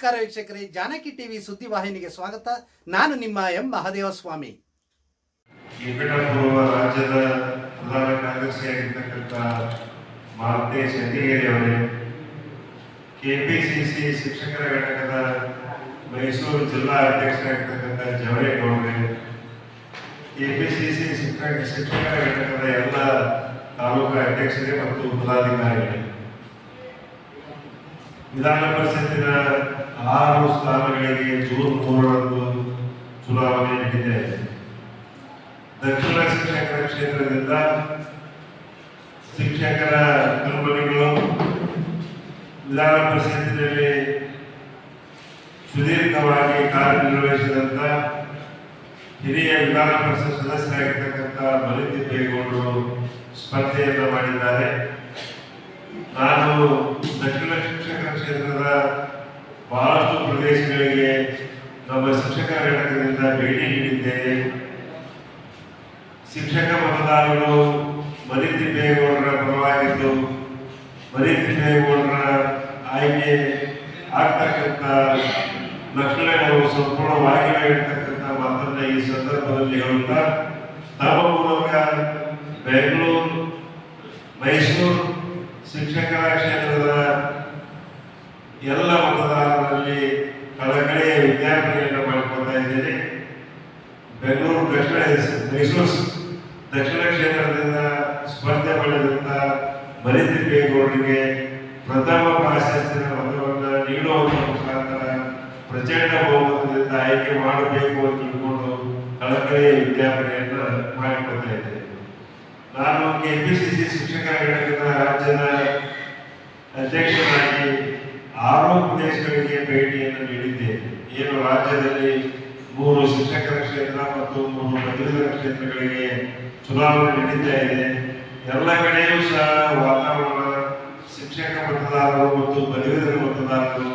ನಮಸ್ಕಾರ ವೀಕ್ಷಕರೇ, ಜಾನಕಿ ಟಿವಿ ಸುದ್ದಿವಾಹಿನಿಗೆ ಸ್ವಾಗತ. ನಾನು ನಿಮ್ಮ ಎಂ. ಮಹದೇವ ಸ್ವಾಮಿ ನಿಕಟಪೂರ್ವ ರಾಜ್ಯದ ಪ್ರಧಾನ ಕಾರ್ಯದರ್ಶಿಯಾಗಿರ್ತಕ್ಕಂಥ ಮಾರುತಿ ಶೆಟ್ಟಿಗೇರಿ ಅವರೇ ಕೆಪಿಸಿಸಿ ಶಿಕ್ಷಕರ ಘಟಕದ ಮೈಸೂರು ಜಿಲ್ಲಾ ಅಧ್ಯಕ್ಷರಾಗಿರ್ತಕ್ಕಂಥ ಜವರೇಗೌಡರೇ, ಕೆಪಿಸಿಸಿ ಶಿಕ್ಷಕ ಶಿಕ್ಷಕರ ಘಟಕದ ಎಲ್ಲ ತಾಲೂಕು ಅಧ್ಯಕ್ಷರೇ ಮತ್ತು ಪದಾಧಿಕಾರಿಗಳೇ. ವಿಧಾನ ಪರಿಷತ್ತಿನ ಆರು ಸ್ಥಾನಗಳಿಗೆ ಜೂನ್ ಮೂರರಂದು ಚುನಾವಣೆ ನಡೆದಿದೆ ದಕ್ಷಿಣ ಶಿಕ್ಷಕರ ಕ್ಷೇತ್ರದಿಂದ ಶಿಕ್ಷಕರ ಕಂಪನಿಗಳು ವಿಧಾನ ಪರಿಷತ್ತಿನಲ್ಲಿ ಸುದೀರ್ಘವಾಗಿ ಕಾರ್ಯನಿರ್ವಹಿಸಿದಂಥ ಹಿರಿಯ ವಿಧಾನ ಪರಿಷತ್ ಸದಸ್ಯರಾಗಿರ್ತಕ್ಕಂಥ ಮಲಿತಿ ಕೈಗೊಂಡು ಸ್ಪರ್ಧೆಯನ್ನು ಮಾಡಿದ್ದಾರೆ. ನಾನು ದಕ್ಷಿಣ ಶಿಕ್ಷಕರ ಕ್ಷೇತ್ರದ ಬಹಳಷ್ಟು ಪ್ರದೇಶಗಳಿಗೆ ನಮ್ಮ ಶಿಕ್ಷಕರ ಘಟಕದಿಂದ ಭೇಟಿ ನೀಡಿದ್ದೇನೆ ಶಿಕ್ಷಕ ಮತದಾರರು ಮನಿ ತಿಪ್ಪೇಗೌಡರ ಪರವಾಗಿದ್ದು ಮನಿ ತಿಪ್ಪೇಗೌಡರ ಆಯ್ಕೆ ಆಗ್ತಕ್ಕಂಥ ಲಕ್ಷಣಗಳು ಸಂಪೂರ್ಣವಾಗಿವೆ ಇರ್ತಕ್ಕಂಥ ಮಾತನ್ನ ಈ ಸಂದರ್ಭದಲ್ಲಿ ಹೇಳುತ್ತಾ, ತಮ್ಮ ಮೂಲಕ ಬೆಂಗಳೂರು, ಮೈಸೂರು ಶಿಕ್ಷಕರ ಕ್ಷೇತ್ರದ ಎಲ್ಲ ಮತದಾರರಲ್ಲಿ ಕಳಕಳಿ ವಿದ್ಯಾರ್ಥಿಗಳನ್ನು ಮಾಡಿಕೊಳ್ತಾ ಇದ್ದೇನೆ. ಬೆಂಗಳೂರು ದಕ್ಷಿಣ ಮೈಸೂರು ದಕ್ಷಿಣ ಕ್ಷೇತ್ರದಿಂದ ಸ್ಪರ್ಧೆ ಪಡೆದಂತ ಬಲಿತಿಪ್ಪೇಗೌಡರಿಗೆ ಪ್ರಥಮ ಪ್ರಾಶಸ್ತ್ಯ ಪದವನ್ನು ನೀಡುವ ಮುಖಾಂತರ ಪ್ರಚಂಡ ಬಹುಮತದಿಂದ ಆಯ್ಕೆ ಮಾಡಬೇಕು ಅಂತ ತಿಳ್ಕೊಂಡು ಕಳಕಳಿ ವಿಜ್ಞಾಪನೆಯನ್ನು ಮಾಡಿಕೊಳ್ತಾ ಇದ್ದೇನೆ. ನಾನು ಕೆಪಿಸಿಸಿ ಶಿಕ್ಷಕರ ಘಟಕದ ರಾಜ್ಯದ ಅಧ್ಯಕ್ಷರಾಗಿ ಆರು ಪ್ರದೇಶಗಳಿಗೆ ಭೇಟಿಯನ್ನು ನೀಡಿದ್ದೇನೆ ಏನು ರಾಜ್ಯದಲ್ಲಿ ಮೂರು ಶಿಕ್ಷಕರ ಕ್ಷೇತ್ರ ಮತ್ತು ಮೂರು ಪದವೀಧರ ಕ್ಷೇತ್ರಗಳಿಗೆ ಚುನಾವಣೆ ನಡೀತಾ ಇದೆ. ಎಲ್ಲ ಕಡೆಯೂ ಸಹ ವಾತಾವರಣ, ಶಿಕ್ಷಕ ಮತದಾರರು ಮತ್ತು ಪದವೀಧರ ಮತದಾರರು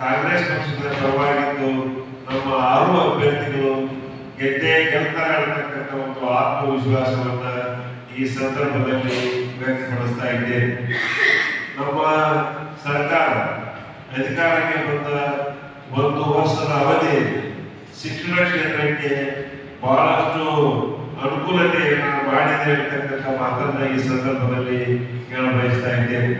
ಕಾಂಗ್ರೆಸ್ ಪಕ್ಷದ ಪರವಾಗಿದ್ದು, ನಮ್ಮ ಆರು ಅಭ್ಯರ್ಥಿಗಳು ಗೆದ್ದೆ ಗೆಲ್ತಾರೆ ಒಂದು ಆತ್ಮವಿಶ್ವಾಸವನ್ನ ಈ ಸಂದರ್ಭದಲ್ಲಿ ವ್ಯಕ್ತಪಡಿಸ್ತಾ ಇದ್ದೇನೆ. ನಮ್ಮ ಸರ್ಕಾರ ಅಧಿಕಾರಕ್ಕೆ ಬಂದ ಒಂದು ವರ್ಷದ ಅವಧಿಯಲ್ಲಿ ಶಿಕ್ಷಣ ಕ್ಷೇತ್ರಕ್ಕೆ ಬಹಳಷ್ಟು ಅನುಕೂಲತೆಯನ್ನು ಮಾಡಿದೆ ಅಂತಕ್ಕಂಥ ಮಾತನ್ನ ಈ ಸಂದರ್ಭದಲ್ಲಿ ಹೇಳ ಬಯಸ್ತಾ ಇದ್ದೇನೆ.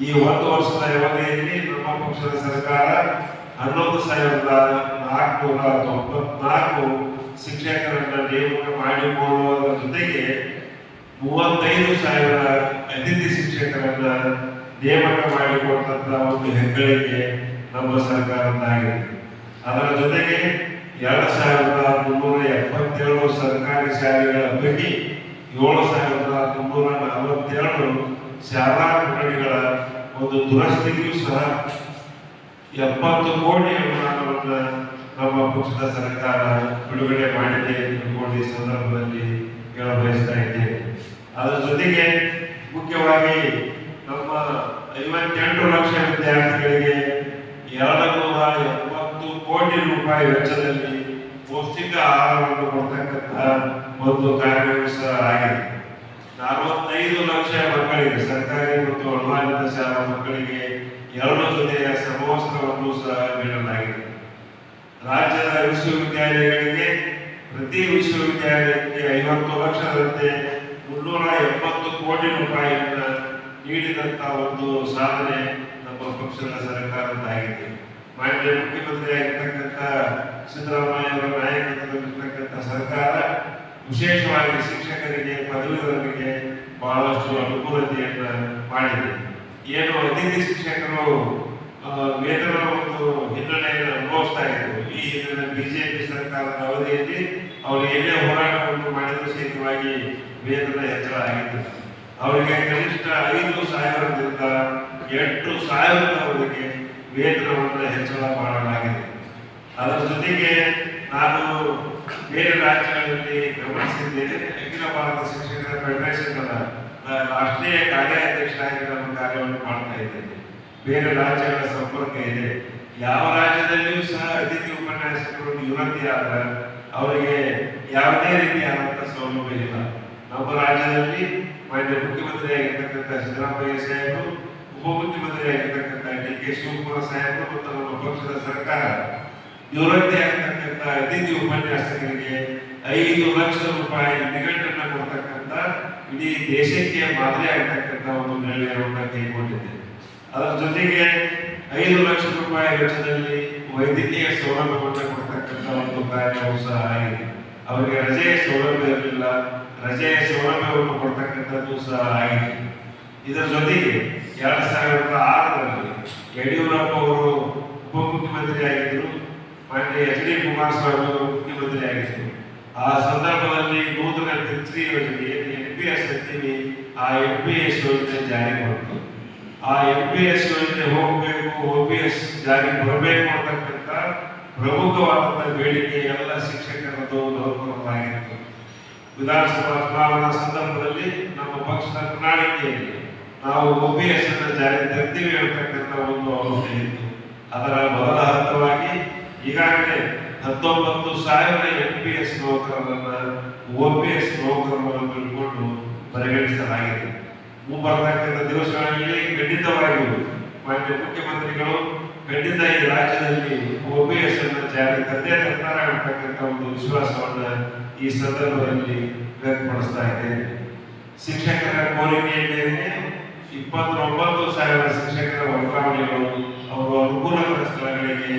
ಈ ಒಂದು ವರ್ಷದ ಅವಧಿಯಲ್ಲಿ ನಮ್ಮ ಪಕ್ಷದ ಸರ್ಕಾರ ಹನ್ನೊಂದು ಸಾವಿರದ ನಾಲ್ಕುನೂರ ತೊಂಬತ್ನಾಲ್ಕು ಶಿಕ್ಷಕರನ್ನ ನೇಮಕ ಮಾಡಿಕೊಳ್ಳುವುದರ ಜೊತೆಗೆ ಮೂವತ್ತೈದು ಸಾವಿರ ಅತಿಥಿ ಶಿಕ್ಷಕರನ್ನ ನೇಮಕ ಮಾಡಿಕೊಟ್ಟಂತ ಒಂದು ಹೆಗ್ಗಳಿಕೆ ನಮ್ಮ ಸರ್ಕಾರದ್ದಾಗಿದೆ. ಅದರ ಜೊತೆಗೆ ಎರಡು ಸಾವಿರದ ಮುನ್ನೂರ ಎಪ್ಪತ್ತೇಳು ಸರ್ಕಾರಿ ಶಾಲೆಗಳ ಪೈಕಿ ಏಳು ಸಾವಿರದ ಮುನ್ನೂರ ನಲವತ್ತೇಳು ಶಾಲಾ ಕೊಠಡಿಗಳ ಒಂದು ದುರಸ್ತಿಗೂ ಸಹ ಎಪ್ಪತ್ತು ಕೋಟಿ ಅನುದಾನವನ್ನ ನಮ್ಮ ಪಕ್ಷದ ಸರ್ಕಾರ ಬಿಡುಗಡೆ ಮಾಡಿದೆ ಎಂದುಕೊಂಡು ಈ ಸಂದರ್ಭದಲ್ಲಿ ಹೇಳ ಬಯಸ್ತಾ ಇದ್ದೇನೆ. ಅದರ ಜೊತೆಗೆ ಮುಖ್ಯವಾಗಿ ನಮ್ಮ ಐವತ್ತೆಂಟು ಲಕ್ಷ ವಿದ್ಯಾರ್ಥಿಗಳಿಗೆ ಎರಡು ನೂರ ಎಪ್ಪತ್ತು ಕೋಟಿ ರೂಪಾಯಿ ವೆಚ್ಚದಲ್ಲಿ ಪೌಷ್ಟಿಕ ಆಹಾರವನ್ನು ಕೊಡ್ತಕ್ಕಂತಹ ಒಂದು ಕಾರ್ಯಕ್ರಮ ಆಗಿದೆ ನಲವತ್ತೈದು ಲಕ್ಷ ಮಕ್ಕಳಿಗೆ, ಸರ್ಕಾರಿ ಮತ್ತು ಅನುದಾನಿತ ಶಾಲಾ ಮಕ್ಕಳಿಗೆ ಎರಡು ಜೊತೆಯ ಸಮವಸ್ತ್ರವನ್ನು ಸಹ ನೀಡಲಾಗಿದೆ. ರಾಜ್ಯದ ವಿಶ್ವವಿದ್ಯಾಲಯಗಳಿಗೆ ಪ್ರತಿ ವಿಶ್ವವಿದ್ಯಾಲಯಕ್ಕೆ ಐವತ್ತು ಲಕ್ಷದಂತೆ ಮುನ್ನೂರ ಎಪ್ಪತ್ತು ಕೋಟಿ ರೂಪಾಯಿಯನ್ನ ನೀಡಿದಂತ ಒಂದು ಸಾಧನೆ ನಮ್ಮ ಪಕ್ಷದ ಸರ್ಕಾರದ್ದಾಗಿದೆ. ಮಾನ್ಯ ಮುಖ್ಯಮಂತ್ರಿ ಆಗಿರ್ತಕ್ಕಂಥ ಸಿದ್ದರಾಮಯ್ಯ ಅವರ ನಾಯಕತ್ವದಲ್ಲಿರ್ತಕ್ಕಂಥ ಸರ್ಕಾರ ವಿಶೇಷವಾಗಿ ಶಿಕ್ಷಕರಿಗೆ, ಪದವೀಧರರಿಗೆ ಬಹಳಷ್ಟು ಅನುಕೂಲತೆಯನ್ನ ಮಾಡಿದೆ. ಏನು ಅತಿಥಿ ಶಿಕ್ಷಕರು ವೇತನ ಒಂದು ಹಿನ್ನಡೆಯನ್ನು ಅನುಭವಿಸ್ತಾ ಇದ್ರು ಈ ಹಿಂದಿನ ಬಿಜೆಪಿ ಸರ್ಕಾರದ ಅವಧಿಯಲ್ಲಿ ಅವರು ಏನೇ ಹೋರಾಟವನ್ನು ಮಾಡಿದ್ರು ಸಹಿತವಾಗಿ ವೇತನ ಹೆಚ್ಚಳ ಆಗಿತ್ತು. ಅವರಿಗೆ ಕನಿಷ್ಠ ಐದು ಸಾವಿರದಿಂದ ಎಂಟು ಸಾವಿರದವರೆಗೆ ವೇತನವನ್ನು ಹೆಚ್ಚಳ ಮಾಡಲಾಗಿದೆ. ಅದರ ಜೊತೆಗೆ ನಾನು ಬೇರೆ ರಾಜ್ಯಗಳಲ್ಲಿ ಗಮನಿಸಿದ್ದೇನೆ. ಅಖಿಲ ಭಾರತ ಶಿಕ್ಷಕರ ಫೆಡರೇಷನ್ ರಾಷ್ಟ್ರೀಯ ಕಾರ್ಯಾಧ್ಯಕ್ಷರಾಗಿ ನಾನು ಕಾರ್ಯವನ್ನು ಮಾಡ್ತಾ ಇದ್ದೇನೆ. ಬೇರೆ ರಾಜ್ಯಗಳ ಸಂಪರ್ಕ ಇದೆ. ಯಾವ ರಾಜ್ಯದಲ್ಲಿಯೂ ಸಹ ಅತಿಥಿ ಉಪನ್ಯಾಸಕರು ನಿವೃತ್ತಿ ಆದ ಅವರಿಗೆ ಯಾವುದೇ ರೀತಿಯಾದಂತಹ ಸೌಲಭ್ಯ ಇಲ್ಲ. ನಮ್ಮ ರಾಜ್ಯದಲ್ಲಿ ಮಾನ್ಯ ಮುಖ್ಯಮಂತ್ರಿ ಆಗಿರ್ತಕ್ಕಂಥ ಸಿದ್ದರಾಮಯ್ಯ ಸಾಹೇಬರು ಉಪ ಉಪಮುಖ್ಯಮಂತ್ರಿ ಆಗಿರ್ತಕ್ಕಂಥ ಡಿ ಕೆ ಶಿವಕುಮಾರ್ ಸಾಹೇಬರು ಮತ್ತು ನಮ್ಮ ಪಕ್ಷದ ಸರ್ಕಾರ ನಿವೃತ್ತಿ ಆಗಿರ್ತಕ್ಕಂಥ ಅತಿಥಿ ಉಪನ್ಯಾಸಕರಿಗೆ ಐದು ಲಕ್ಷ ರೂಪಾಯಿ ನಿಘಂಟನ್ನ ಕೊಡ್ತಕ್ಕಂಥ ಇಡೀ ದೇಶಕ್ಕೆ ಮಾದರಿ ಆಗಿರ್ತಕ್ಕಂಥ ಒಂದು ನಿರ್ಣಯವನ್ನು ಕೈಗೊಂಡಿದೆ. ಅದರ ಜೊತೆಗೆ ಐದು ಲಕ್ಷ ರೂಪಾಯಿ ವೆಚ್ಚದಲ್ಲಿ ವೈದ್ಯಕೀಯ ಸೌಲಭ್ಯವನ್ನು ಕೊಡ್ತಕ್ಕಂಥ ಒಂದು ಕಾರ್ಯವು ಸಹ ಆಗಿದೆ. ಅವರಿಗೆ ರಜೆಯ ಸೌಲಭ್ಯ ಇರಲಿಲ್ಲ ರಜೆಯ ಸೌಲಭ್ಯವನ್ನು ಕೊಡ್ತಕ್ಕಂಥದ್ದು ಸಹ ಆಗಿದೆ. ಇದರ ಜೊತೆಗೆ ಎರಡು ಸಾವಿರದ ಆರರಲ್ಲಿ ಯಡಿಯೂರಪ್ಪ ಅವರು ಉಪಮುಖ್ಯಮಂತ್ರಿ ಆಗಿದ್ದರು ಮಾನ್ಯ ಎಚ್ ಡಿ ಕುಮಾರಸ್ವಾಮಿ ಅವರು ಮುಖ್ಯಮಂತ್ರಿ ಆಗಿದ್ದರು ಆ ಸಂದರ್ಭದಲ್ಲಿ ನೂತನ ತಿತ್ರಿ ಯೋಜನೆ, ಎನ್ ಪಿ ಎಸ್ ಅಂತೀವಿ ಆ ಎನ್ ಪಿ ಎಸ್ ಯೋಜನೆ ಜಾರಿ ಬಂತು. ಆ ಎನ್ ಪಿ ಎಸ್ ಯೋಜನೆ ಹೋಗಬೇಕು ಒ ಪಿ ಎಸ್ ಜಾರಿ ಬರಬೇಕು ಅಂತಕ್ಕಂಥ ಪ್ರಮುಖವಾದಂಥ ಬೇಡಿಕೆ ಎಲ್ಲ ಶಿಕ್ಷಕರದ್ದು ಆಗಿತ್ತು ವಿಧಾನಸಭಾ ಚುನಾವಣಾ ಸಂದರ್ಭದಲ್ಲಿ ನಮ್ಮ ಪಕ್ಷದ ಪ್ರಣಾಳಿಕೆಯಲ್ಲಿ ನಾವು ಒ ಪಿ ಎಸ್ ಅನ್ನು ಜಾರಿ ತರ್ತೀವಿ ಅಂತಕ್ಕಂಥ ಒಂದು ಅವಧಿ ಇತ್ತು. ಅದರ ಮೊದಲ ಹಂತವಾಗಿ ಈಗಾಗಲೇ ಹತ್ತೊಂಬತ್ತು ಸಾವಿರ ಎನ್ ಪಿ ಎಸ್ ನೌಕರರನ್ನ ಒ ಎಸ್ ನೌಕರರನ್ನು ತಿಳ್ಕೊಂಡು ಪರಿಗಣಿಸಲಾಗಿದೆ. ಮುಂಬರ್ತಕ್ಕಂಥ ದಿವಸಗಳಲ್ಲಿ ಖಂಡಿತವಾಗಿಯೂ ಮಾನ್ಯ ಮುಖ್ಯಮಂತ್ರಿಗಳು ಖಂಡಿತ ಈ ರಾಜ್ಯದಲ್ಲಿ ಒ ಪಿ ಎಸ್ ಅನ್ನು ಜಾರಿ ತಂದೆ ತರ್ತಾರ ಅಂತಕ್ಕಂಥ ಒಂದು ವಿಶ್ವಾಸವನ್ನ ಈ ಸಂದರ್ಭದಲ್ಲಿ ವ್ಯಕ್ತಪಡಿಸ್ತಾ ಇದ್ದೇನೆ ಶಿಕ್ಷಕರ ಕೋರಿಕೆಯ ಮೇಲೆ ಇಪ್ಪತ್ತೊಂಬತ್ತು ಸಾವಿರ ಶಿಕ್ಷಕರ ವರ್ಗಾವಣೆಗಳು ಅವರು ಅನುಕೂಲಕರ ಸ್ಥಳಗಳಿಗೆ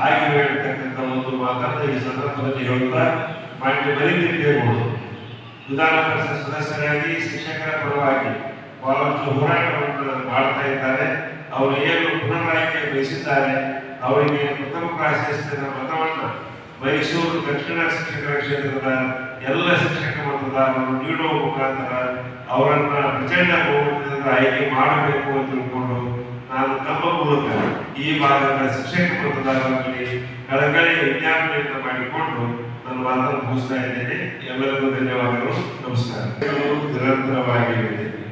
ಆಗಿವೆ ಅಂತಕ್ಕಂಥ ಒಂದು ಮಾತನ್ನು ಈ ಸಂದರ್ಭದಲ್ಲಿ ಹೇಳುತ್ತಾ ಮಾನ್ಯ ಬರೀತಿದ್ದೇಬಹುದು ವಿಧಾನ ಪರಿಷತ್ ಸದಸ್ಯರಾಗಿ ಶಿಕ್ಷಕರ ಪರವಾಗಿ ಬಹಳಷ್ಟು ಹೋರಾಟವನ್ನು ಮಾಡ್ತಾ ಇದ್ದಾರೆ. ಅವರು ಏನು ಪುನರಾಯ್ಕೆ ಬಯಸಿದ್ದಾರೆ ಅವರಿಗೆ ಪ್ರಥಮ ಪ್ರಾಶಸ್ತ್ಯದ ಮತವನ್ನು ಮೈಸೂರು ದಕ್ಷಿಣ ಶಿಕ್ಷಕರ ಕ್ಷೇತ್ರದ ಎಲ್ಲ ಶಿಕ್ಷಕ ಮತದಾರರು ನೀಡುವ ಮುಖಾಂತರ ಅವರನ್ನ ಪ್ರಚಂಡ ಬಹುಮತದಿಂದ ಆಯ್ಕೆ ಮಾಡಬೇಕು ಅಂತ ತಿಳ್ಕೊಂಡು ನಾನು ತಮ್ಮ ಮೂಲಕ ಈ ಭಾಗದ ಶಿಕ್ಷಕ ಮತದಾರರಲ್ಲಿ ಕಳಕಳಿ ವಿಜ್ಞಾಪನೆಯನ್ನು ಮಾಡಿಕೊಂಡು ನನ್ನ ಮಾತನ್ನು ಮುಗಿಸ್ತಾ ಇದ್ದೇನೆ. ಎಲ್ಲರಿಗೂ ಧನ್ಯವಾದಗಳು. ನಮಸ್ಕಾರ. ನಿರಂತರವಾಗಿವೆ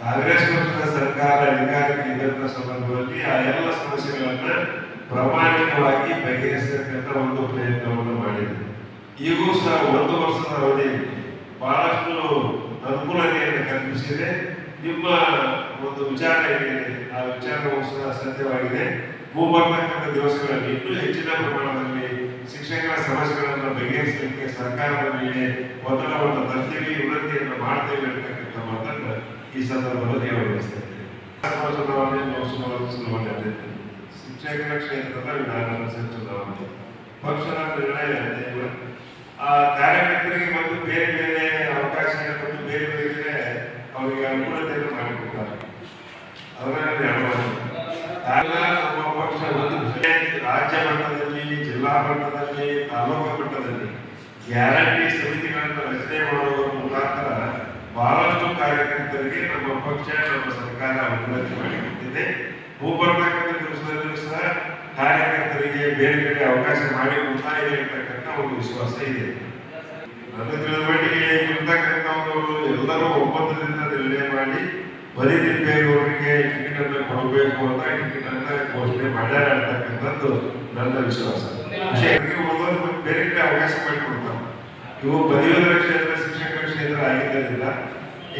ಕಾಂಗ್ರೆಸ್ ಪಕ್ಷದ ಸರ್ಕಾರ ಅಧಿಕಾರಕ್ಕೆ ಇದ್ದಂತ ಸಂದರ್ಭದಲ್ಲಿ ಆ ಎಲ್ಲ ಸಮಸ್ಯೆಗಳನ್ನ ಪ್ರಾಮಾಣಿಕವಾಗಿ ಬಗೆಹರಿಸತಕ್ಕಂಥ ಒಂದು ಪ್ರಯತ್ನವನ್ನು ಮಾಡಿದೆ ಈಗೂ ಸಹ ಒಂದು ವರ್ಷದ ಅವಧಿಯಲ್ಲಿ ಬಹಳಷ್ಟು ಅನುಕೂಲತೆಯನ್ನು ಕಲ್ಪಿಸಿದೆ. ನಿಮ್ಮ ಒಂದು ವಿಚಾರ ಏನಿದೆ ಆ ವಿಚಾರವೂ ಸಹ ಸತ್ಯವಾಗಿದೆ ಮುಂಬರ್ತಕ್ಕಂಥ ದಿವಸಗಳಲ್ಲಿ ಇನ್ನೂ ಹೆಚ್ಚಿನ ಪ್ರಮಾಣದಲ್ಲಿ ಶಿಕ್ಷಕರ ಸಮಸ್ಯೆಗಳನ್ನು ಬಗೆಹರಿಸಲಿಕ್ಕೆ ಸರ್ಕಾರದ ಮೇಲೆ ಒತ್ತಡವನ್ನು ತರ್ತೀವಿ ಉನ್ನತಿಯನ್ನು ಮಾಡ್ತೇವೆ ಅಂತಕ್ಕಂಥ ಮಾತನ್ನು ಈ ಸಂದರ್ಭದಲ್ಲಿ ಹೇಳಬಯಸ್ತೇನೆ ಚುನಾವಣೆ ಲೋಕಸಭಾ ಚುನಾವಣೆ. ಶಿಕ್ಷಕರ ಕ್ಷೇತ್ರದ ವಿಧಾನ ಪರಿಷತ್ ಚುನಾವಣೆ ಪಕ್ಷದ ನಿರ್ಣಯ. ಆ ಕಾರ್ಯಕರ್ತರಿಗೆ ಮತ್ತು ಬೇರೆ ಬೇರೆ ಅವಕಾಶ ಮತ್ತು ಬೇರೆ ಬೇರೆ ಅವರಿಗೆ ಅನುಕೂಲತೆಯನ್ನು ಮಾಡಿಕೊಡ್ತಾರೆ ಅದರಲ್ಲಿ ನಮ್ಮ ಪಕ್ಷ ಒಂದು ರಾಜ್ಯ ಮಟ್ಟದಲ್ಲಿ, ಜಿಲ್ಲಾ ಮಟ್ಟದಲ್ಲಿ, ತಾಲೂಕು ಮಟ್ಟದಲ್ಲಿ, ಗ್ಯಾರಂಟಿ ಸಮಿತಿಗಳನ್ನು ರಚನೆ ಮಾಡುವ ಮುಖಾಂತರ ಬಹಳಷ್ಟು ಕಾರ್ಯಕರ್ತರಿಗೆ ನಮ್ಮ ಪಕ್ಷ, ನಮ್ಮ ಸರ್ಕಾರ ಅನುಕೂಲತೆ ಮಾಡಿಕೊಟ್ಟಿದೆ. ಬರ್ತಕ್ಕಂಥ ದಿವಸದಲ್ಲೂ ಸಹ ಕಾರ್ಯಕರ್ತರಿಗೆ ಬೇರೆ ಬೇರೆ ಅವಕಾಶ ಮಾಡಿ ಕೊಡ್ತಾ ಇದೆ ಅಂತಕ್ಕಂಥ ಒಂದು ವಿಶ್ವಾಸ ಇದೆ. ನನ್ನ ತಿಳುವಳಿಕೆ ಇರ್ತಕ್ಕಂಥವರು ಎಲ್ಲರೂ ಒಪ್ಪಂದದಿಂದ ನಿರ್ಣಯ ಮಾಡಿ ಬರೀ ತಿಪ್ಪೇಗೌಡರಿಗೆ ಟಿಕೆಟ್ ಕೊಡಬೇಕು ಅಂತ ಟಿಕೆಟ್ ಅನ್ನ ಘೋಷಣೆ ಮಾಡ್ಯಾರ ಅಂತಕ್ಕಂಥದ್ದು ನನ್ನ ವಿಶ್ವಾಸ. ಬೇರೆ ಕಡೆ ಅವಕಾಶ ಮಾಡಿಕೊಡ್ತಾರೆ ಇವು ಪದವೀಧರ ಕ್ಷೇತ್ರ ಆಗಿದ್ದರಿಂದ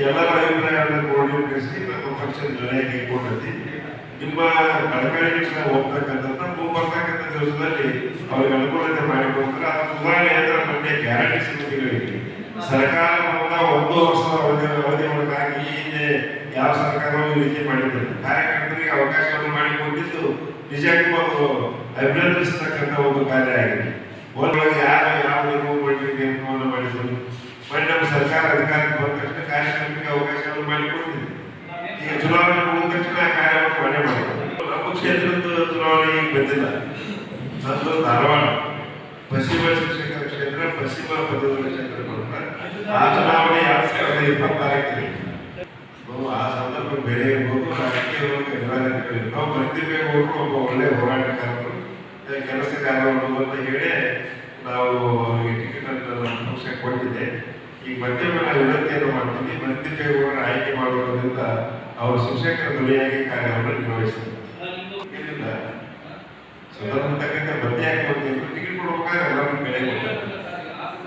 ಎಲ್ಲರ ಅಭಿಪ್ರಾಯಗಳನ್ನು ಕ್ರೋಢೀಕರಿಸಿ ನಮ್ಮ ಪಕ್ಷದ ನಿರ್ಣಯ ಕೈಗೊಂಡೈತಿ ನಿಮ್ಮ ಕಳಕಳಿ ಸಹ ಹೋಗ್ತಕ್ಕಂಥದ್ದು ಬರ್ತಕ್ಕಂಥ ದಿವಸದಲ್ಲಿ ಅವ್ರಿಗೆ ಅನುಕೂಲತೆ ಮಾಡಿಕೊಡ್ತಾರೆ. ಅದರ ಉದಾಹರಣೆ ಅಂದ್ರೆ ಬಗ್ಗೆ ಗ್ಯಾರಂಟಿ ಸಮಿತಿಗಳಿಗೆ ಸರ್ಕಾರ ಒಂದು ವರ್ಷದ ಅವಧಿ ಅವಧಿ ಒಳಗಾಗಿ ಹಿಂದೆ ಯಾವ ಸರ್ಕಾರವೂ ರೀತಿ ಮಾಡಿದ್ರು. ಕಾರ್ಯಕರ್ತರಿಗೆ ಅವಕಾಶವನ್ನು ಮಾಡಿಕೊಟ್ಟಿದ್ದು ನಿಜಕ್ಕೂ ಅದು ಅಭಿನಂದಿಸತಕ್ಕಂಥ ಒಂದು ಕಾರ್ಯ ಆಗಿದೆ. ಒಂದೊಳಗೆ ಯಾರು ಯಾವ ನಿರ್ಮೂಲ ಮಾಡಲಿಕ್ಕೆ ನಿರ್ಮಾಣ ಮಾಡಿದ್ರು ಮೊನ್ನೆ ನಮ್ಮ ಸರ್ಕಾರ ಅಧಿಕಾರಕ್ಕೆ ಬಂದ ತಕ್ಷಣ ಕಾರ್ಯಕರ್ತರಿಗೆ ಅವಕಾಶವನ್ನು ಮಾಡಿಕೊಟ್ಟಿದೆ ಈಗ ಚುನಾವಣೆ ಮುಗಿದ ತಕ್ಷಣ ಕಾರ್ಯವನ್ನು ಮಾಡೇ ಮಾಡಿದ್ರು. ನಮ್ಮ ಕ್ಷೇತ್ರದ ಚುನಾವಣೆ ಈಗ ಬಂದಿಲ್ಲ. ನಂದು ಧಾರವಾಡ. ಪಶ್ಚಿಮ ಶಿಕ್ಷಕರ ಕ್ಷೇತ್ರ, ಪಶ್ಚಿಮ ಪದವಿ ಕ್ಷೇತ್ರ ಆ ಚುನಾವಣೆ ಎರಡ್ ಸಾವಿರದ ಇಪ್ಪತ್ತಾರಕ್ಕೆ ಆ ಸಂದರ್ಭ ಬೇರೆ ಇರ್ಬೋದು. ರಾಜಕೀಯವಾಗಿ ಅನಿವಾರ್ಯತೆಗಳಿವೆ ನಾವು ಬರ್ತೀವಿ ಹೋದ್ರು ಒಬ್ಬ ಒಳ್ಳೆ ಹೋರಾಟಗಾರರು. ಕೆಲಸಗಾರರು ಅಂತ ಹೇಳಿ ನಾವು ಟಿಕೆಟ್ ಅಂತ ಪಕ್ಷ ಕೊಟ್ಟಿದ್ದೆ. ಮತ್ತೆ ನಾನು ವಿನಂತಿಯನ್ನು ಮಾಡ್ತೀನಿ ಮಂತ್ರಿಗಳವರ ಆಯ್ಕೆ ಮಾಡುವುದರಿಂದ ಅವರು ಶಿಕ್ಷಕರ ಧ್ವನಿಯಾಗಿ ಕಾರ್ಯವನ್ನು ನಿರ್ವಹಿಸ್ತಾರೆ. ಏನಿಲ್ಲ ಸಂದರ್ಭ ತಕ್ಕಂತೆ ಬದ್ಧಿ ಟಿಕೆಟ್ ಕೊಡ್ಬೇಕಾದ್ರೆ ಎಲ್ಲರೂ ಬೆಳೆ ಕೊಡ್ತಾರೆ.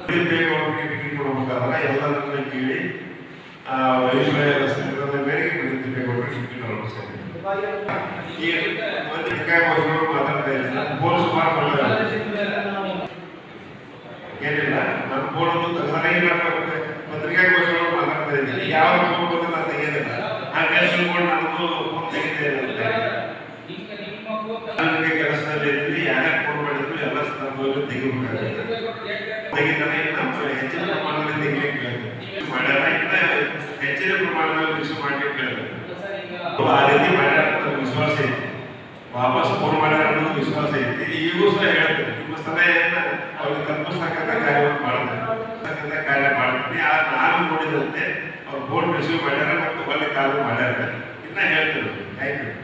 ಟಿಕೆಟ್ ಕೊಡ್ಬೇಕಾದ್ರೆ ಎಲ್ಲರನ್ನ ಕೇಳಿ ಮೇಲೆ ಮೇರೆಗೆ ಪ್ರತಿಭೆಗಳು ಟಿಕೆಟ್ ಅನುಭವಿಸ್ತಾರೆ ಈ ಪತ್ರಿಕಾಗೋಷ್ಠಿಗಳು ಮಾತಾಡ್ತಾ ಇದ್ದಾರೆ. ಏನಿಲ್ಲ ನನ್ನ ಫೋನ್ ತಕ್ಷಣ ಪತ್ರಿಕಾಗೋಷ್ಠಿಗಳು ಮಾತಾಡ್ತಾ ಇದ್ದೀನಿ ಯಾವ ಫೋನ್ ಬಂದು ನಾನು ತೆಗೆಯೋದಿಲ್ಲ ಆ ಕೆಲಸ ಫೋನ್ ತೆಗಿತಾ ಇಲ್ಲ ನನಗೆ ಕೆಲಸದಲ್ಲಿ ಇದ್ದೀನಿ. ಯಾರೇ ಫೋನ್ ಮಾಡಿದ್ರು ಎಲ್ಲ ಸಂದರ್ಭದಲ್ಲೂ ತೆಗಿಬೇಕಾಗುತ್ತೆ. ತೆಗಿತಾನೆ ಹೆಚ್ಚಿನ ಪ್ರಮಾಣದಲ್ಲಿ ತೆಗಿಲಿಕ್ಕೆ. ಮಾಡ್ಯಾರ? ಇನ್ನ ಹೆಚ್ಚಿನ ಪ್ರಮಾಣದಲ್ಲಿ ಹೇಳ್ತೀನಿ. ಆ ರೀತಿ ಮಾಡ್ಯಾರ ಅಂತ ನನಗೆ ವಿಶ್ವಾಸ ಐತಿ ವಾಪಸ್ ಫೋನ್ ಮಾಡ್ಯಾರ ವಿಶ್ವಾಸ ಐತಿ ಈಗೂ ಸಹ ಹೇಳ್ತೀನಿ ನಿಮ್ಮ ಅವ್ರಿಗೆ ತಪ್ಪಿಸ್ತಕ್ಕಂಥ ಕಾರ್ಯವನ್ನು ಮಾಡ್ತಾರೆ ಕಾರ್ಯ ಮಾಡ್ತೀನಿ ಆ ನಾನು ನೋಡಿದಂತೆ ಅವ್ರು ಫೋನ್ ರಿಸೀವ್ ಮಾಡ್ಯಾರ ಮತ್ತು ಒಳ್ಳೆ ಕಾಲು ಮಾಡ್ಯಾರ ಇನ್ನ ಹೇಳ್ತೀನಿ ಥ್ಯಾಂಕ್ ಯು